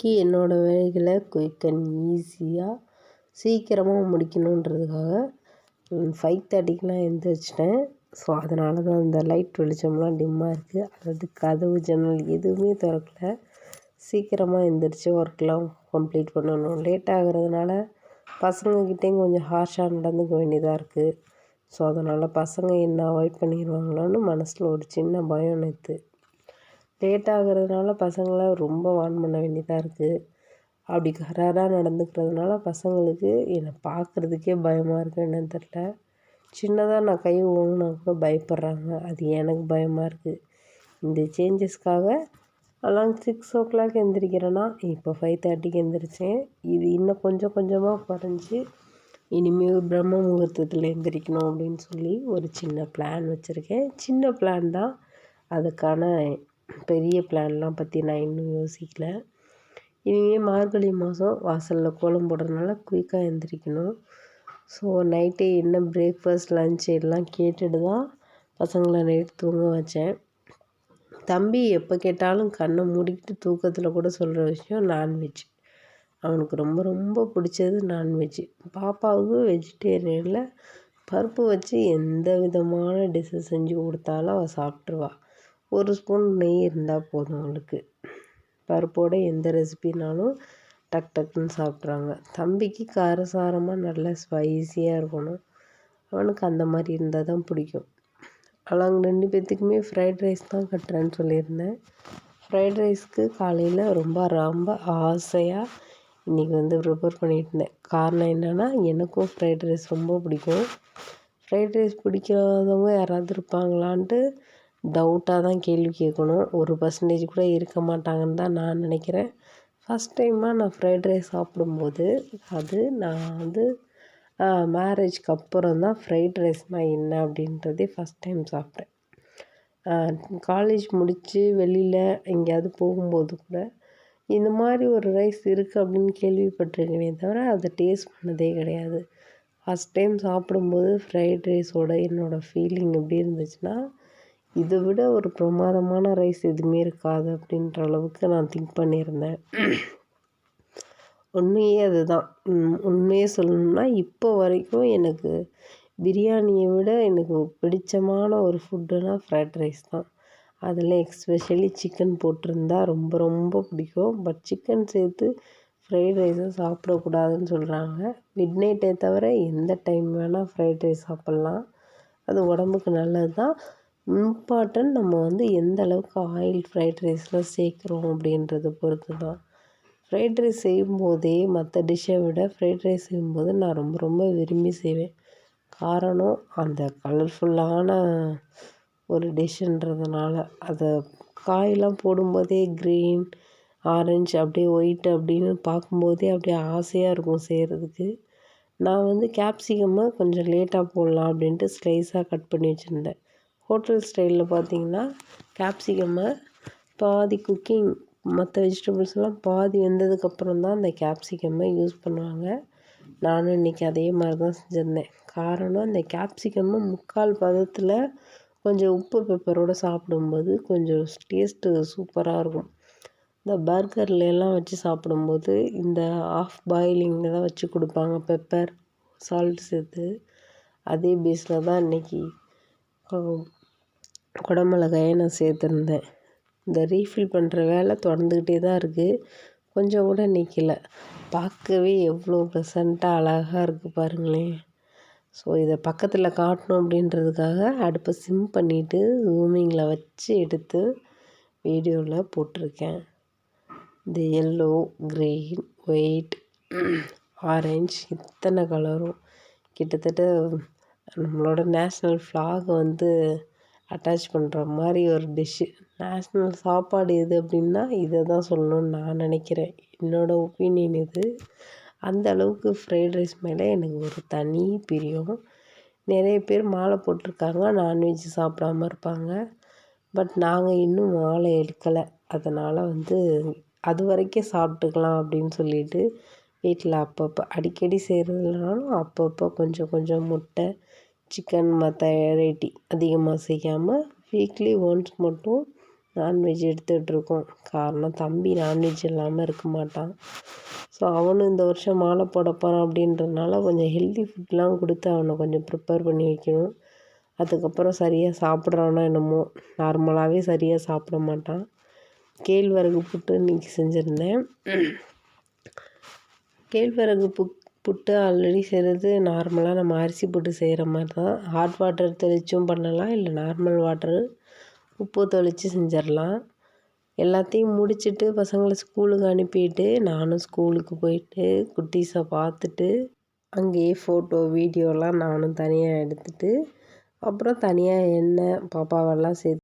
இன்றைக்கி என்னோடய வேலைகளை குயிக் அண்ட் ஈஸியாக சீக்கிரமாக முடிக்கணுன்றதுக்காக ஃபைவ் தேர்ட்டிக்கெலாம் எழுந்திரிச்சிட்டேன் ஸோ அதனால தான் இந்த லைட் வெளிச்சம்லாம் டிம்மாக இருக்குது அதாவது கதவு ஜன்னல் எதுவுமே திறக்கல. சீக்கிரமாக எழுந்திரிச்சி ஒர்க்லாம் கம்ப்ளீட் பண்ணணும். லேட் ஆகிறதுனால பசங்கக்கிட்டேயும் கொஞ்சம் ஹார்ஷாக நடந்துக்க வேண்டியதாக இருக்குது ஸோ அதனால் பசங்க என்ன அவாய்ட் பண்ணிடுவாங்களோன்னு மனசில் ஒரு சின்ன பயம் நேற்று லேட் ஆகிறதுனால பசங்களை ரொம்ப வார்ன் பண்ண வேண்டியதாக இருக்குது அப்படி கராராக நடந்துக்கிறதுனால பசங்களுக்கு என்னை பார்க்குறதுக்கே பயமாக இருக்குது என்னன்னு தெரில சின்னதாக நான் கை ஓங்கினா கூட பயப்படுறாங்க. அது எனக்கு பயமாக இருக்குது இந்த சேஞ்சஸ்க்காக அலாங் சிக்ஸ் ஓ கிளாக் எந்திரிக்கிறேன்னா இப்போ ஃபைவ் தேர்ட்டிக்கு எந்திரிச்சேன். இது இன்னும் கொஞ்சம் கொஞ்சமாக குறைஞ்சி இனிமேல் பிரம்ம முகூர்த்தத்தில் எந்திரிக்கணும் அப்படின்னு சொல்லி ஒரு சின்ன பிளான் வச்சுருக்கேன். சின்ன பிளான் தான். அதுக்கான பெரிய பிளான்லாம் பற்றி நான் இன்னும் யோசிக்கல. இனிமேல் மார்கழி மாதம் வாசலில் கோலம் போடுறதுனால குயிக்காக எழுந்திரிக்கணும் ஸோ நைட்டே என்ன பிரேக்ஃபாஸ்ட் லன்ச் எல்லாம் கேட்டுட்டு தான் பசங்களை நைட்டு தூங்க வச்சேன். தம்பி எப்போ கேட்டாலும் கண்ணை மூடிக்கிட்டு தூக்கத்தில் கூட சொல்கிற விஷயம் நான்வெஜ் அவனுக்கு ரொம்ப ரொம்ப பிடிச்சது நான்வெஜ் பாப்பாவுக்கு வெஜிடேரியனில் பருப்பு வச்சு எந்த விதமான டிஷ்ஷு செஞ்சு கொடுத்தாலும் அவள் சாப்பிட்ருவா ஒரு ஸ்பூன் நெய் இருந்தால் போதும் அவளுக்கு. பருப்போடு எந்த ரெசிபினாலும் டக் டக்குன்னு சாப்பிட்றாங்க. தம்பிக்கு காரசாரமாக நல்லா ஸ்பைஸியாக இருக்கணும். அவனுக்கு அந்த மாதிரி இருந்தால் தான் பிடிக்கும். அவங்க ரெண்டு பேர்த்துக்குமே ஃப்ரைட் ரைஸ் தான் கட்டுறேன்னு சொல்லியிருந்தேன். ஃப்ரைட் ரைஸ்க்கு காலையில் ரொம்ப ரொம்ப ஆசையாக இன்றைக்கி வந்து ப்ரிப்பேர் பண்ணிட்டு இருந்தேன். காரணம் என்னென்னா எனக்கும் ஃப்ரைட் ரைஸ் ரொம்ப பிடிக்கும். ஃப்ரைட் ரைஸ் பிடிக்காதவங்க யாராவது இருப்பாங்களான்ட்டு டவுட்டாக தான் கேள்வி கேட்கணும். ஒரு பர்சன்டேஜ் கூட இருக்க மாட்டாங்கன்னு தான் நான் நினைக்கிறேன். ஃபஸ்ட் டைமாக நான் ஃப்ரைட் ரைஸ் சாப்பிடும்போது அது நான் வந்து மேரேஜ்க்கு அப்புறம் தான் ஃப்ரைட் ரைஸ்னால் என்ன அப்படின்றதே ஃபஸ்ட் டைம் சாப்பிட்டேன். காலேஜ் முடித்து வெளியில் எங்கேயாவது போகும்போது கூட இந்த மாதிரி ஒரு ரைஸ் இருக்குது அப்படின்னு கேள்விப்பட்டிருக்கேனே தவிர அதை டேஸ்ட் பண்ணதே கிடையாது. ஃபஸ்ட் டைம் சாப்பிடும்போது ஃப்ரைட் ரைஸோட என்னோடய ஃபீலிங் எப்படி இருந்துச்சுன்னா இதை விட ஒரு பிரமாதமான ரைஸ் எதுவுமே இருக்காது அப்படின்ற அளவுக்கு நான் திங்க் பண்ணியிருந்தேன். உண்மையே அதுதான். உண்மையே சொல்லணும்னா இப்போ வரைக்கும் எனக்கு பிரியாணியை விட எனக்கு பிடிச்சமான ஒரு ஃபுட்டுனா ஃப்ரைட் ரைஸ் தான். அதில் எக்ஸ்பெஷலி சிக்கன் போட்டிருந்தா ரொம்ப ரொம்ப பிடிக்கும். பட் சிக்கன் சேர்த்து ஃப்ரைட் ரைஸை சாப்பிடக்கூடாதுன்னு சொல்கிறாங்க மிட் நைட்டே தவிர எந்த டைம் வேணால் ஃப்ரைட் ரைஸ் சாப்பிட்லாம். அது உடம்புக்கு நல்லது தான் இம்பார்ட்டன்ட் நம்ம வந்து எந்த அளவுக்கு ஆயில் ஃப்ரைட் ரைஸில் சேர்க்குறோம் அப்படின்றத பொறுத்து தான் ஃப்ரைட் ரைஸ் செய்யும்போதே மற்ற டிஷ்ஷை விட ஃப்ரைட் ரைஸ் செய்யும்போது நான் ரொம்ப ரொம்ப விரும்பி செய்வேன். காரணம் அந்த கலர்ஃபுல்லான ஒரு டிஷ்ஷுன்றதுனால அதை காயெல்லாம் போடும்போதே க்ரீன் ஆரஞ்சு அப்படியே ஒயிட் அப்படின்னு பார்க்கும்போதே அப்படியே ஆசையாக இருக்கும் செய்கிறதுக்கு நான் வந்து கேப்சிகம்மை கொஞ்சம் லேட்டாக போடலாம் அப்படின்ட்டு ஸ்லைஸாக கட் பண்ணி வச்சுருந்தேன். ஹோட்டல் ஸ்டைலில் பார்த்தீங்கன்னா கேப்சிகம்மை பாதி குக்கிங் மற்ற வெஜிடபிள்ஸ்லாம் பாதி வெந்ததுக்கப்புறம் தான் அந்த கேப்சிகம்மை யூஸ் பண்ணுவாங்க. நானும் இன்றைக்கி அதே மாதிரி தான் செஞ்சுருந்தேன். காரணம் அந்த கேப்சிகம்மை முக்கால் பதத்தில் கொஞ்சம் உப்பு பெப்பரோடு சாப்பிடும்போது கொஞ்சம் டேஸ்ட்டு சூப்பராக இருக்கும். இந்த பர்கர்லெலாம் வச்சு சாப்பிடும்போது இந்த ஆஃப் பாயிலிங்கில் தான் வச்சு கொடுப்பாங்க பெப்பர் சால்ட் சேர்த்து. அதே பேஸில் தான் இன்றைக்கி குடமிளகாயை நான் சேர்த்துருந்தேன். இந்த ரீஃபில் பண்ணுற வேலை தொடர்ந்துக்கிட்டே தான் இருக்குது கொஞ்சம் கூட நிற்கல பார்க்கவே எவ்வளோ ப்ளசண்ட்டாக அழகாக இருக்குது பாருங்களேன். ஸோ இதை பக்கத்தில் காட்டணும் அப்படின்றதுக்காக அடுப்பை சிம் பண்ணிவிட்டு ஜூமிங்கில் வச்சு எடுத்து வீடியோவில் போட்டிருக்கேன். இந்த எல்லோ க்ரீன் ஒயிட் ஆரஞ்ச் இத்தனை கலரும் கிட்டத்தட்ட நம்மளோட நேஷ்னல் ஃப்ளாக் வந்து அட்டாச் பண்ணுற மாதிரி ஒரு டிஷ்ஷு நேஷ்னல் சாப்பாடு எது அப்படின்னா இதை தான் சொல்லணும்னு நான் நினைக்கிறேன். என்னோடய ஒப்பீனியன் இது. அந்த அளவுக்கு ஃப்ரைட் ரைஸ் மேலே எனக்கு ஒரு தனி பிரியம். நிறைய பேர் மாலை போட்டிருக்காங்க நான்வெஜ் சாப்பிடாம இருப்பாங்க. பட் நாங்கள் இன்னும் மாலை எடுக்கலை. அதனால் வந்து அது வரைக்கும் சாப்பிட்டுக்கலாம் அப்படின்னு சொல்லிட்டு வீட்டில் அப்பப்போ அடிக்கடி செய்கிறதுனாலும் அப்பப்போ கொஞ்சம் கொஞ்சம் முட்டை சிக்கன் மற்ற வெரைட்டி அதிகமாக செய்யாமல் வீக்லி ஒன்ஸ் மட்டும் நான்வெஜ் எடுத்துகிட்ருக்கோம் காரணம் தம்பி நான்வெஜ் இல்லாமல் இருக்க மாட்டான். ஸோ அவனும் இந்த வருஷம் மாலை போட போகிறான் அப்படின்றதுனால கொஞ்சம் ஹெல்தி ஃபுட்லாம் கொடுத்து அவனை கொஞ்சம் ப்ரிப்பேர் பண்ணி வைக்கணும். அதுக்கப்புறம் சரியாக சாப்பிட்றானோ என்னமோ. நார்மலாகவே சரியாக சாப்பிட மாட்டான். கேழ்வரகு புட்டு இன்றைக்கி செஞ்சுருந்தேன். கேழ்வரகு புட் புட்டு ஆல்ரெடி செய்கிறது நார்மலாக நம்ம அரிசி புட்டு செய்கிற மாதிரி தான். ஹாட் வாட்டர் தெளித்தும் பண்ணலாம். இல்லை நார்மல் வாட்டரு உப்பு தெளித்து செஞ்சிடலாம் எல்லாத்தையும் முடிச்சுட்டு பசங்களை ஸ்கூலுக்கு அனுப்பிட்டு நானும் ஸ்கூலுக்கு போயிட்டு குட்டீஸை பார்த்துட்டு அங்கேயே ஃபோட்டோ வீடியோலாம் நானும் தனியாக எடுத்துகிட்டு அப்புறம் தனியாக எண்ணெய் பாப்பாவெல்லாம் சேர்த்து